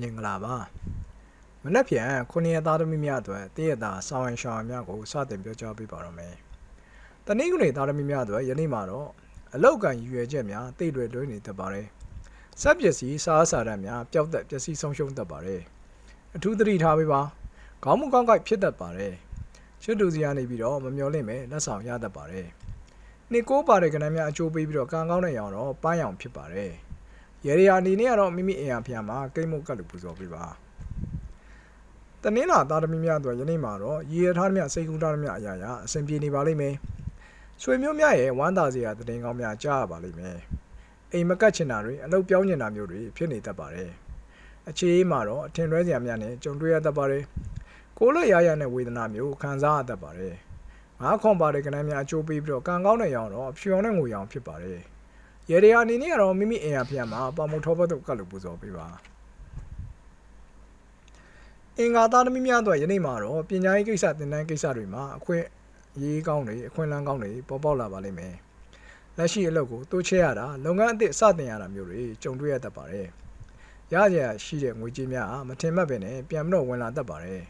မင်္ဂလာပါမနက်ဖြန်ခုနှစ်ရက်သားသမီးများအတွက်တည့်ရတာဆောင်းရင်ရှောင်းများကိုစတင်ပြောကြားပေးပါတော့မယ်တနင်္ဂနွေသားသမီးများအတွက်ယနေ့မှာတော့အလောက်ကန်ရည်ရွယ်ချက်များတိတ်တွေတွင်းနေတတ်ပါတယ်စက်ပစ္စည်းစားစာတတ်များပျောက်သက်ပျက်စီးဆုံးရှုံးတတ်ပါတယ်အထူးသတိထားပေးပါခေါင်းမကောင်းကိုက်ဖြစ်တတ်ပါတယ်ချွတ်တူစီကနေပြီးတော့မမျောလင့်ပဲလက်ဆောင်ရတတ်ပါတယ်နှစ်ကိုးပါတဲ့ကဏ္ဍများအကျိုးပေးပြီးတော့ကံကောင်းတဲ့ရောင်တော့ပန်းရောင်ဖြစ်ပါတယ် ရေရီယာအနေနဲ့ကတော့မိမိအိမ်ယာဖျားမှာကိတ်မုတ်ကတ်လို့ပူဇော်ပေးပါတနင်္လာသားသမီးများအတွက်ယနေ့မှာတော့ရည်ရထားသမျှစိတ်ကူးထားသမျှအရာရာအဆင်ပြေနေပါလိမ့်မယ်ဆွေမျိုးများရဲ့ဝမ်းသာစရာတည်ငောင်းများကြားရပါလိမ့်မယ်အိမ်မကတ်ချင်တာတွေအလုပ်ပြောင်းချင်တာမျိုးတွေဖြစ်နေတတ်ပါတယ်အခြေအေးမှာတော့အထင်လွဲစရာများနဲ့ကြုံတွေ့ရတတ်ပါတယ်ကိုယ်လက်ရရနဲ့ဝေဒနာမျိုးခံစားရတတ်ပါတယ်ငါးခွန်ပါတဲ့ကဏ္ဍများအကျိုးပေးပြီးတော့ကံကောင်းတဲ့ရောင်တော့ဖြူအောင်တဲ့ငွေရောင်ဖြစ်ပါတယ် ရေဒီယာအနေနဲ့ကတော့မိမိအိမ်ယာဖျက်မှာပါမုံထောပတ်တို့ကတ်လို့ပူဇော်ပေးပါအင်္ဂါသားသမီးများတို့ယနေ့မှာတော့ပညာရေးကိစ္စသင်တန်းကိစ္စတွေမှာအခွင့်အရေးကောင်းတွေအခွင့်အလမ်းကောင်းတွေပေါ်ပေါက်လာပါလိမ့်မယ်လက်ရှိအလုပ်ကိုတိုးချဲ့ရတာလုပ်ငန်းအသစ်စတင်ရတာမျိုးတွေကြုံတွေ့ရတတ်ပါတယ်ရရရှိတဲ့ငွေကြေးများမထင်မှတ်ပဲနဲ့ပြန်မတော့ဝင်လာတတ်ပါတယ်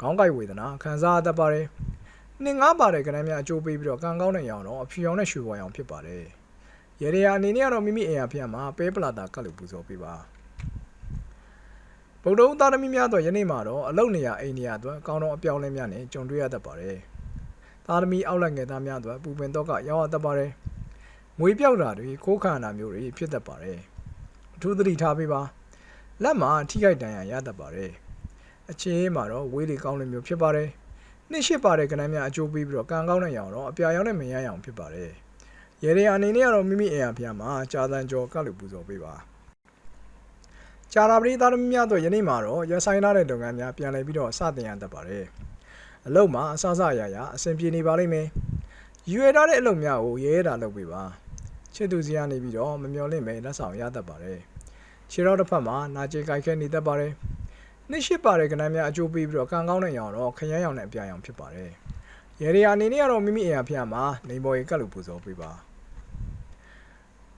ခေါင်းကိုက်ဝေဒနာခံစားရတတ်ပါတယ်နှင်းငါးပါတဲ့ကဏ္ဍများအကျိုးပေးပြီးတော့ကံကောင်းတဲ့ရောင်တော့အဖြူရောင်နဲ့ရွှေဝါရောင်ဖြစ်ပါတယ် ရေရီယာအနေနဲ့ကတော့မိမိအိမ်ယာဖျက်မှာပဲပလာတာကတ်လို့ပူဇော်ပေးပါဗုဒ္ဓဦးသားသမီးများတော့ယနေ့မှာတော့အလုတ်နေရာအိမ်နေရာအတွက်အကောင်းဆုံးအပြောင်းအလဲများနဲ့ကြုံတွေ့ရတတ်ပါတယ်သားသမီးအောက်လက်ငယ်သားများအတွက်ပူပင်တော့ကရောက်ရတတ်ပါတယ်ငွေပြောက်တာတွေခိုးခံတာမျိုးတွေဖြစ်တတ်ပါတယ်အထူးသတိထားပေးပါလက်မှာထိခိုက်ဒဏ်ရာရတတ်ပါတယ်အချင်းမှာတော့ဝေးလေကောင်းလို့မျိုးဖြစ်ပါတယ်နှစ်ရှိပါတဲ့ကဏ္ဍများအကျိုးပေးပြီးတော့ကံကောင်းတဲ့ရောင်တော့အပြာရောင်နဲ့မရရောင်ဖြစ်ပါတယ် ရေရီအနေနဲ့ကတော့မိမိအိမ်အဖျားမှာကြာတန်ကျော်ကတ်လို့ပူဇော်ပေးပါကြာတာပရိသတ်သမီးများတို့ယနေ့မှာတော့ရဆိုင်ထားတဲ့လုပ်ငန်းများပြန်လည်ပြီးတော့စတင်ရတတ်ပါတယ်အလုပ်မှာအဆအဆရရအဆင်ပြေနေပါလိမ့်မယ်ယူရထားတဲ့အလုပ်များကိုရဲရဲတာလုပ်ပေးပါချစ်သူစီကနေပြီးတော့မမျော်လင့်ပဲလက်ဆောင်ရတတ်ပါတယ်ခြေတော်တစ်ဖက်မှာနာကျင်ကြိုက်ခဲနေတတ်ပါတယ်နှစ်ရှိပါတဲ့ကဏ္ဍများအကျိုးပေးပြီးတော့ကံကောင်းတဲ့ရောင်တော့ခရမ်းရောင်နဲ့အပြာရောင်ဖြစ်ပါတယ် ရေရီအနေနဲ့ကတော့မိမိအိမ်အဖျားမှာနေပေါ်ရေကတ်လို့ပူဇော်ပေးပါ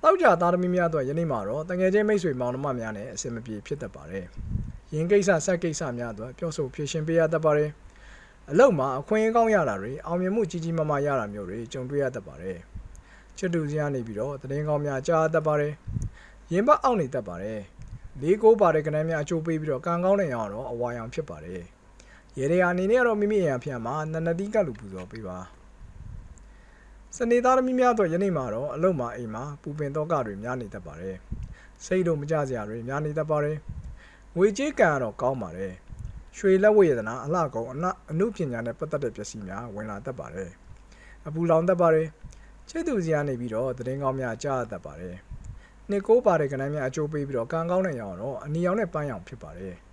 တောက်ကြသားသမီးများတို့ယနေ့မှာတော့တငယ်ချင်းမိတ်ဆွေမောင်နှမများနဲ့အဆင်မပြေဖြစ်တတ်ပါတယ်။ယင်းကိစ္စဆက်ကိစ္စများတို့ပြောဆိုဖြေရှင်းပေးရတတ်ပါတယ်။အလုပ်မှာအခွင့်အရေးကောင်းရတာတွေအောင်မြင်မှုကြီးကြီးမားမားရတာမျိုးတွေကြုံတွေ့ရတတ်ပါတယ်။ချစ်တူစရာနေပြီးတော့တရင်ကောင်းများကြားတတ်ပါတယ်။ရင်ဘတ်အောက်နေတတ်ပါတယ်။လေးကိုပါတဲ့ကဏ္ဍများအချိုးပေးပြီးတော့ကံကောင်းတဲ့ရောင်တော့အဝါရောင်ဖြစ်ပါတယ်။ ရေဒီယာအနေနဲ့ကတော့မိမိအရာဖျက်မှာနနတိကလူပူဇော်ပေးပါ။စနေသားသမီးများတော့ယနေ့မှာတော့အလုံးမအိမ်မှာပူပင်တော့ကတွေများနေတတ်ပါတယ်။စိတ်တို့မကြစရာတွေများနေတတ်ပါတယ်။ငွေကြေးကံကတော့ကောင်းပါတယ်။ရွှေလက်ဝတ်ရတနာအလှကောင်အနအမှုပညာနဲ့ပတ်သက်တဲ့ပစ္စည်းများဝင်လာတတ်ပါတယ်။အပူလောင်တတ်ပါတယ်။ချစ်သူစီကနေပြီးတော့သတင်းကောင်းများကြားရတတ်ပါတယ်။နှစ်ကိုးပါတဲ့ကဏ္ဍများအကျိုးပေးပြီးတော့ကံကောင်းတဲ့ရောင်တော့အနီရောင်နဲ့ပန်းရောင်ဖြစ်ပါတယ်။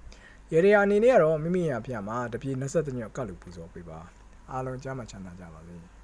ရေရီယာအနေနဲ့ကတော့မိမိရဖျက်မှာတပြေ23ညကတ်လူပူဇော်ပေးပါ။အားလုံးကြားမှချမ်းသာကြပါစေ။